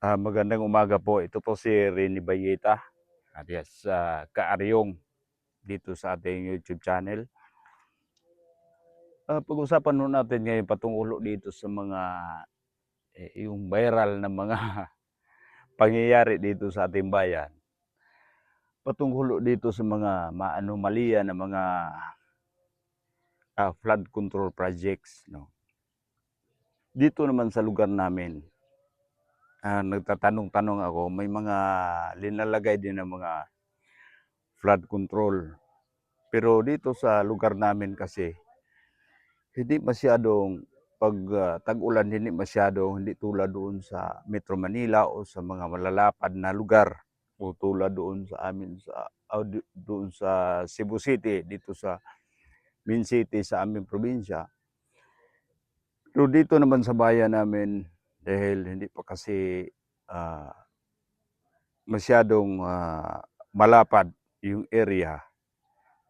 Ah, magandang umaga po. Ito po si Rene Bayeta alias sa Kaaryong dito sa ating YouTube channel. Ah, pag-usapan nun natin ngayon patungkol dito sa mga eh, yung viral na mga pangyayari dito sa ating bayan. Patungkol dito sa mga maanomalya na mga ah, flood control projects. No? Dito naman sa lugar namin, ah, nagtatanong-tanong ako, may mga linalagay din ng mga flood control. Pero dito sa lugar namin kasi, hindi masyadong pag ah, tag-ulan, hindi masyadong, hindi tulad doon sa Metro Manila o sa mga malalapad na lugar o tulad doon sa amin sa di- doon sa Cebu City, dito sa Min City sa aming probinsya. Pero dito naman sa bayan namin, dahil hindi pa kasi ah, masyadong ah, malapad yung area.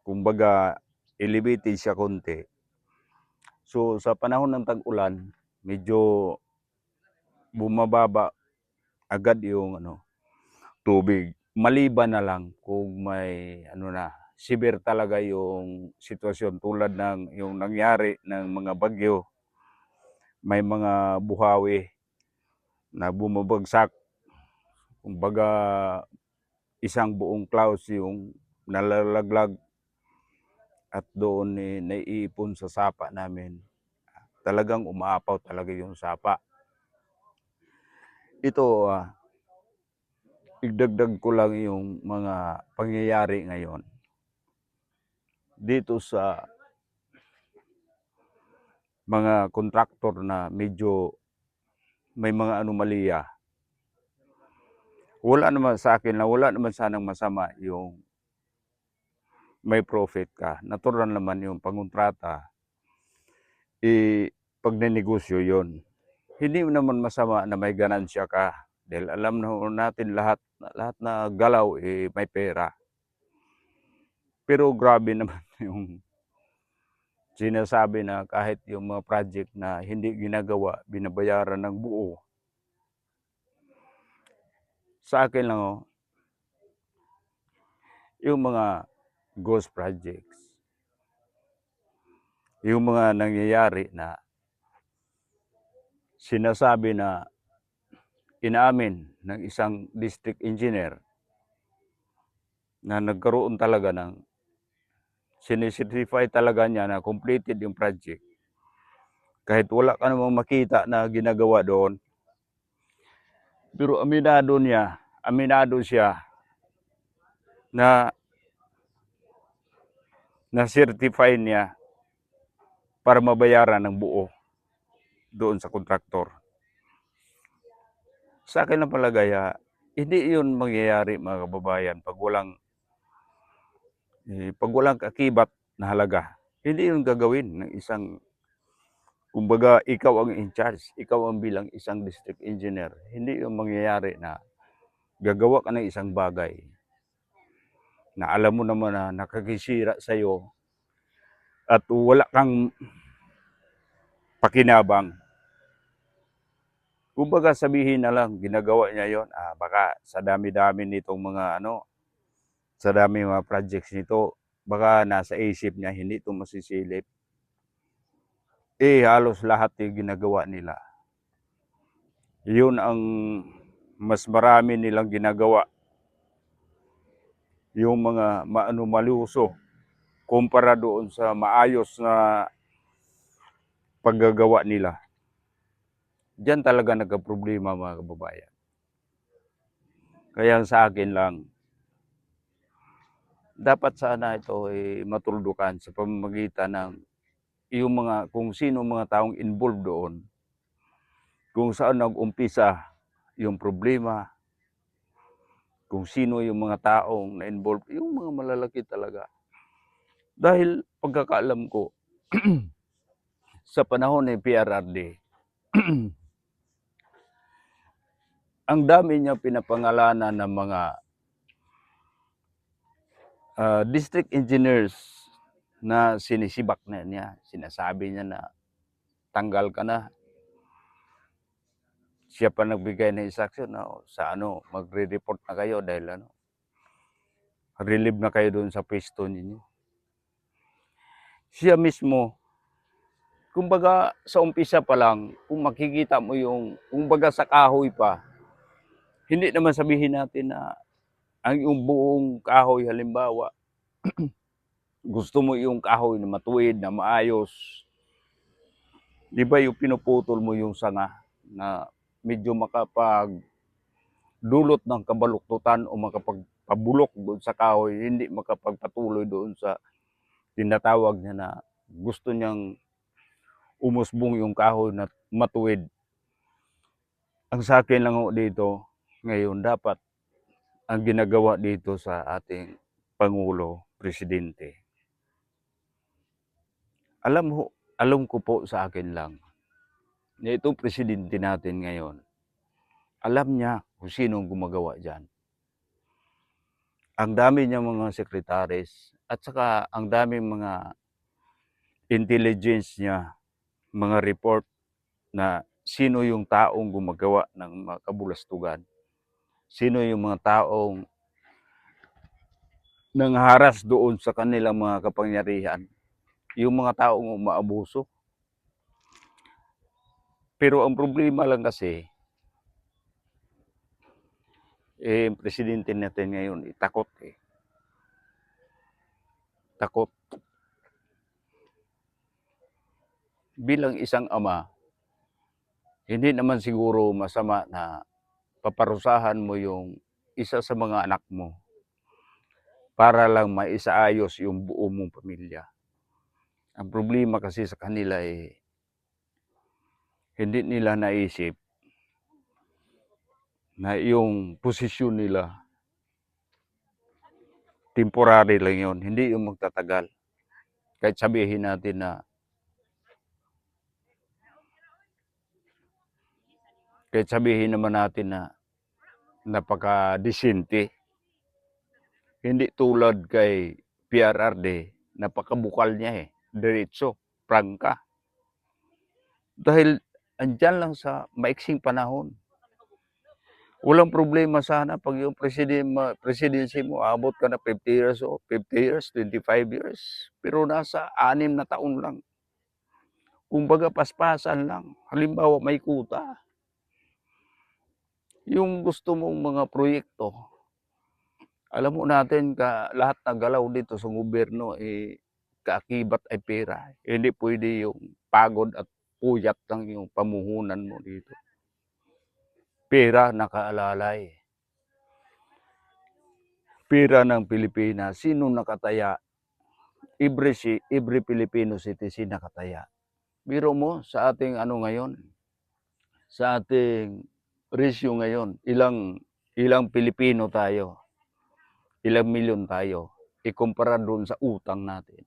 Kumbaga, elevated siya konti. So, sa panahon ng tag-ulan, medyo bumababa agad yung ano, tubig. Maliban na lang kung may ano na, severe talaga yung sitwasyon tulad ng yung nangyari ng mga bagyo. May mga buhawi na bumabagsak. Kumbaga, isang buong clouds yung nalalaglag at doon eh, naiipon sa sapa namin. Talagang umaapaw talaga yung sapa. Ito, ah, igdagdag ko lang yung mga pangyayari ngayon. Dito sa mga kontraktor na medyo may mga anomalya. Wala naman sa akin na wala naman sanang masama yung may profit ka. Natural naman yung pangontrata. Eh, pag negosyo yon Hindi naman masama na may ganansya ka. Dahil alam na natin lahat, lahat na galaw eh, may pera. Pero grabe naman yung sinasabi na kahit yung mga project na hindi ginagawa, binabayaran ng buo. Sa akin lang oh, yung mga ghost projects, yung mga nangyayari na sinasabi na inaamin ng isang district engineer na nagkaroon talaga ng sinicertify talaga niya na completed yung project. Kahit wala ka namang makita na ginagawa doon. Pero aminado niya, aminado siya na na-certify niya para mabayaran ng buo doon sa kontraktor. Sa akin lang palagay, ah, hindi yun mangyayari mga kababayan pag walang eh, pag walang kakibat na halaga. Hindi yun gagawin ng isang kumbaga ikaw ang in charge, ikaw ang bilang isang district engineer. Hindi yung mangyayari na gagawa ka ng isang bagay na alam mo naman na nakakisira sa'yo at wala kang pakinabang. Kumbaga sabihin na lang, ginagawa niya yon ah, baka sa dami-dami nitong mga ano, sa dami mga projects nito, baka nasa isip niya, hindi ito masisilip. Eh, halos lahat yung ginagawa nila. Yun ang mas marami nilang ginagawa. Yung mga maanumaluso kumpara doon sa maayos na paggagawa nila. Diyan talaga nagka-problema mga kababayan. Kaya sa akin lang, dapat sana ito ay matuldukan sa pamamagitan ng yung mga kung sino mga taong involved doon. Kung saan nag-umpisa yung problema, kung sino yung mga taong na-involved, yung mga malalaki talaga. Dahil pagkakaalam ko, sa panahon ni PRRD, ang dami niya pinapangalanan ng mga ah, district engineers na sinisibak na niya. Sinasabi niya na tanggal ka na. siya pa nagbigay ng instruction na "O, sa ano, magre-report na kayo dahil ano, relieve na kayo doon sa pwesto ninyo. Siya mismo, kumbaga sa umpisa pa lang, kung makikita mo yung, kumbaga sa kahoy pa, hindi naman sabihin natin na ang yung buong kahoy halimbawa, gusto mo yung kahoy na matuwid, na maayos. Di ba yung pinuputol mo yung sanga na medyo makapag dulot ng kabaluktutan o makapagpabulok doon sa kahoy, hindi makapagpatuloy doon sa tinatawag niya na gusto niyang umusbong yung kahoy na matuwid. Ang sa akin lang dito, ngayon dapat ang ginagawa dito sa ating Pangulo, Presidente. Alam ho, alam ko po sa akin lang, na itong Presidente natin ngayon, alam niya kung sino ang gumagawa dyan. Ang dami niya mga sekretaris at saka ang daming mga intelligence niya, mga report na sino yung taong gumagawa ng mga kabulastugan. Sino yung mga taong nangharas doon sa kanilang mga kapangyarihan. Yung mga taong umaabuso. Pero ang problema lang kasi, eh, ang presidente natin ngayon, eh, takot eh. Takot. Bilang isang ama, hindi naman siguro masama na paparusahan mo yung isa sa mga anak mo para lang maisaayos yung buo mong pamilya. Ang problema kasi sa kanila eh, hindi nila naisip na yung posisyon nila temporary lang yun, hindi yung magtatagal. Kahit sabihin natin na kahit sabihin naman natin na napaka-disente. Hindi tulad kay PRRD, napakabukal niya eh. Diretso, prangka. Dahil andyan lang sa maiksing panahon. Walang problema sana pag yung president, presidency mo, abot ka na 50 years o 50 years, 25 years. Pero nasa anim na taon lang. Kumbaga paspasan lang. Halimbawa may kuta. Yung gusto mong mga proyekto, alam mo natin ka lahat ng galaw dito sa gobyerno eh kaakibat ay pera. Hindi pwede yung pagod at puyat lang yung pamuhunan mo dito. Pera nakaalalay. Pera ng Pilipinas. Sino nakataya? Every, si- every Filipino citizen nakataya. Biro mo sa ating ano ngayon, sa ating ratio ngayon, ilang ilang Pilipino tayo, ilang milyon tayo, ikumpara doon sa utang natin.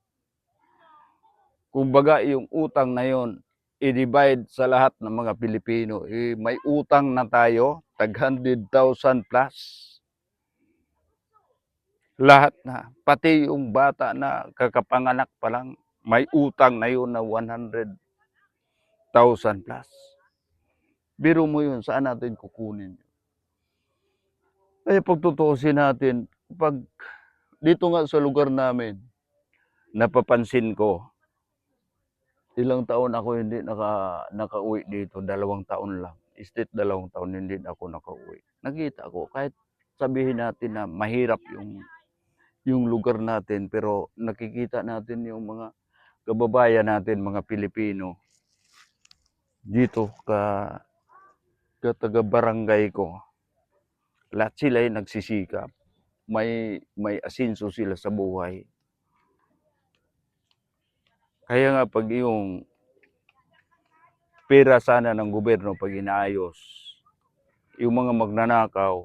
Kumbaga yung utang na yon, i-divide sa lahat ng mga Pilipino, eh, may utang na tayo, tag 100,000 plus. Lahat na, pati yung bata na kakapanganak pa lang, may utang na yun na 100,000 plus. Biro mo yun, saan natin kukunin? Kaya pagtutuusin natin, pag dito nga sa lugar namin, napapansin ko, ilang taon ako hindi naka, nakauwi dito, dalawang taon lang. State dalawang taon hindi ako nakauwi. Nakita ko, kahit sabihin natin na mahirap yung yung lugar natin, pero nakikita natin yung mga kababayan natin, mga Pilipino, dito ka, ka taga barangay ko, lahat sila ay nagsisikap. May, may asinso sila sa buhay. Kaya nga pag yung pera sana ng gobyerno pag inaayos, yung mga magnanakaw,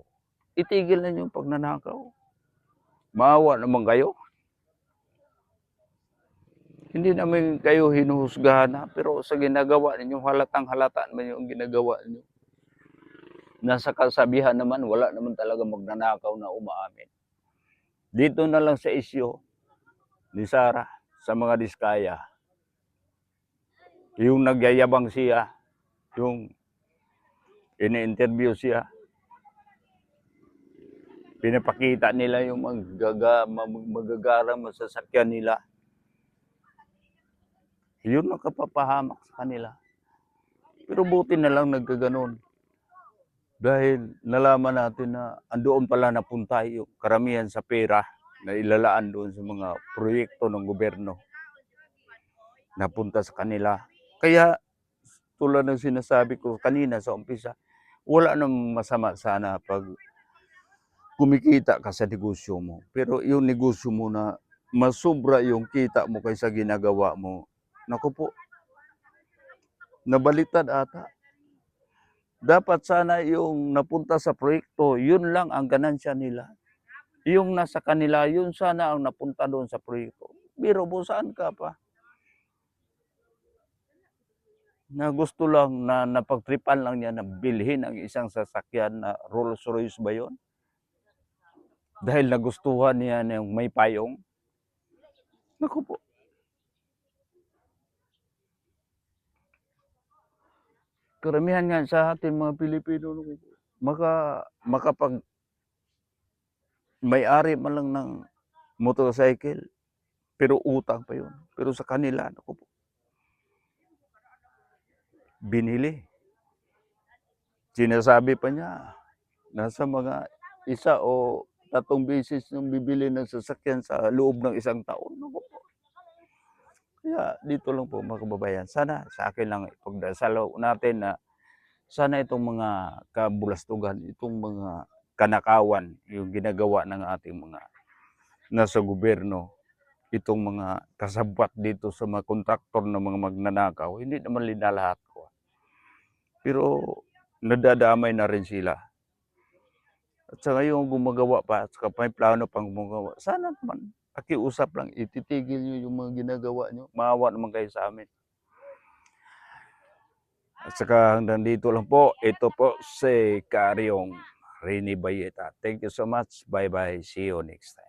itigil na yung pagnanakaw. Maawa naman kayo. Hindi namin kayo hinuhusgahan na, pero sa ginagawa ninyo, halatang halata naman yung ginagawa ninyo. Nasa kasabihan naman, wala naman talaga magnanakaw na umaamin. Dito na lang sa isyo ni Sarah, sa mga diskaya, yung nagyayabang siya, yung ini-interview siya. Pinapakita nila yung magaga, mag- magagarang masasakyan nila. Yun ang kapapahamak sa kanila. Pero buti na lang nagkaganon. Dahil nalaman natin na andoon pala napunta yung karamihan sa pera na ilalaan doon sa mga proyekto ng gobyerno. Napunta sa kanila. Kaya tulad ng sinasabi ko kanina sa umpisa, wala namang masama sana pag kumikita ka sa negosyo mo. Pero yung negosyo mo na masubra yung kita mo kaysa ginagawa mo, naku po, nabaliktad ata. Dapat sana yung napunta sa proyekto, yun lang ang ganansya nila. Yung nasa kanila, yun sana ang napunta doon sa proyekto. Biro mo, saan ka pa? Na gusto lang na napagtripan lang niya na bilhin ang isang sasakyan na Rolls Royce ba yun? Dahil nagustuhan niya ng may payong. Naku po. Karamihan nga sa atin mga Pilipino, maka, makapag may-ari man lang ng motorcycle, pero utang pa yun. Pero sa kanila, naku po, binili. Sinasabi pa niya, nasa mga isa o tatlong beses nung bibili ng sasakyan sa loob ng isang taon. Po. Kaya dito lang po mga kababayan, sana sa akin lang ipagdasal natin na sana itong mga kabulastugan, itong mga kanakawan, yung ginagawa ng ating mga nasa gobyerno, itong mga kasabwat dito sa mga kontraktor ng mga magnanakaw, hindi naman linalahat ko. Pero nadadamay na rin sila. At saka yung gumagawa pa, at saka may plano pang gumagawa, sana naman, pakiusap lang, ititigil nyo yung mga ginagawa nyo. Maawa naman kayo sa amin. At saka hanggang dito lang po, ito po si Karyong Rini Bayeta. Thank you so much. Bye-bye. See you next time.